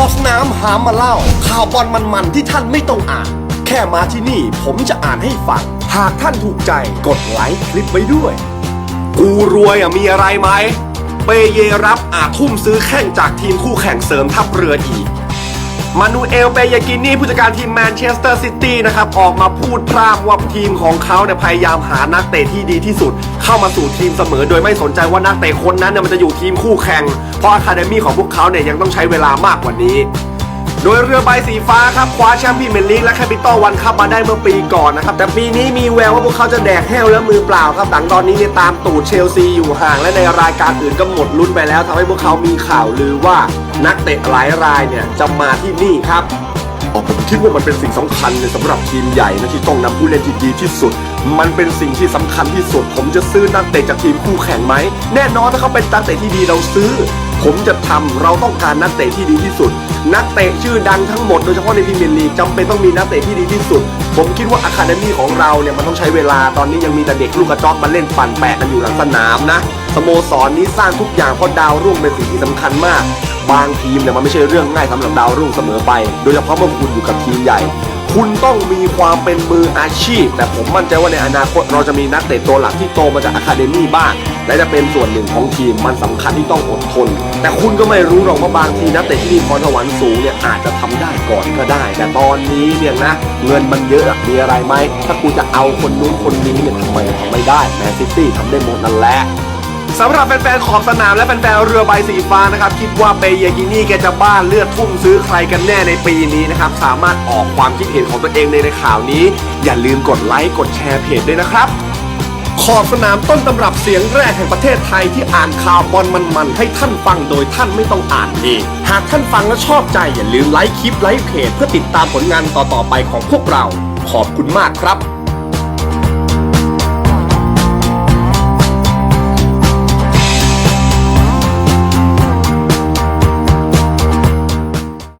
อสน้ำหามาเล่า ข่าวบอลมันๆที่ท่านไม่ต้องอ่าน แค่มาที่นี่ผมจะอ่านให้ฟัง หากท่านถูกใจกดไลค์คลิปไว้ด้วย กูรวยอะมีอะไรไหม เปเยรับอาจทุ่มซื้อแข่งจากทีมคู่แข่งเสริมทัพเรืออีก มานูเอลเปยากินี่ผู้จัดการทีมแมนเชสเตอร์ซิตี้นะครับออกมาพูดพร่ำว่าทีมของเขาเนี่ยพยายามหานักเตะที่ดีที่สุด เข้ามาสู่ทีมเสมอ โดยไม่สนใจว่านักเตะคนนั้นเนี่ยมันจะอยู่ทีมคู่แข่งเพราะอะคาเดมี่ของพวกเขาเนี่ยยังต้องใช้เวลามากกว่านี้ โดยเรือใบสีฟ้าครับคว้าแชมป์พรีเมียร์ลีกและแคปิตอลวันคัพมาได้เมื่อปีก่อนนะครับ แต่ปีนี้มีแววว่าพวกเขาจะแดกแห้วและมือเปล่าครับหลังตอนนี้เนี่ยตามตูดเชลซีอยู่ห่างและในรายการอื่นก็หมดลุ้นไปแล้วทำให้พวกเขามีข่าวลือว่านักเตะหลายรายเนี่ยจะมาที่นี่ครับผมคิดว่ามันเป็นสิ่งสำคัญเลยสำหรับทีมใหญ่นะที่ต้องนำผู้เล่นที่ดีที่สุด มันเป็นสิ่งที่สำคัญที่สุด ผมจะซื้อนักเตะจากทีมคู่แข่งไหมแน่นอนถ้าเขาเป็นนักเตะที่ดีเราซื้อ ผมจะทำเราต้องการนักเตะที่ดีที่สุด นักเตะชื่อดังทั้งหมดโดยเฉพาะในพรีเมียร์ลีกจำเป็นต้องมีนักเตะที่ดีที่สุด ผมคิดว่าอะคาเดมี่ของเราเนี่ยมันต้องใช้เวลาตอนนี้ยังมีแต่เด็กลูกกระจอกมาเล่นปั่นแปะกันอยู่หลังสนามนะสโมสรนี้สร้างทุกอย่างเพราะดาวรุ่งเป็นสิ่งที่สำคัญมาก บางทีมเนี่ยมันไม่ใช่เรื่องง่ายสำหรับดาวรุ่งเสมอไป โดยเฉพาะเมื่อคุณอยู่กับทีมใหญ่ คุณต้องมีความเป็นมืออาชีพ แต่ผมมั่นใจว่าในอนาคตเราจะมีนักเตะตัวหลักที่โตมาจากอะคาเดมี่บ้าง และจะเป็นส่วนหนึ่งของทีมมันสำคัญที่ต้องอดทน แต่คุณก็ไม่รู้หรอกว่าบางทีนักเตะที่มีพรสวรรค์สูงเนี่ยอาจจะทำได้ก่อนก็ได้ แต่ตอนนี้เนี่ยนะเงินมันเยอะมีอะไรไหมถ้ากูจะเอาคนนู้นคนนี้เนี่ยทำไมทำไม่ได้แมนซิตี้ทำได้หมดนั่นแหละ สำหรับแฟนๆขอบสนามและแฟนๆเรือใบสีฟ้านะครับ คิดว่าเปเยกินี่แกจะบ้านเลือดทุ่มซื้อใครกันแน่ในปีนี้นะครับ สามารถออกความคิดเห็นของตัวเองในในข่าวนี้ อย่าลืมกดไลค์กดแชร์เพจด้วยนะครับ ขอบสนามต้นตำรับเสียงแรกแห่งประเทศไทยที่อ่านข่าวบอลมันๆให้ท่านฟังโดยท่านไม่ต้องอ่านเอง หากท่านฟังและชอบใจอย่าลืมไลค์คลิปไลค์เพจเพื่อติดตามผลงานต่อๆไปของพวกเรา ขอบคุณมากครับ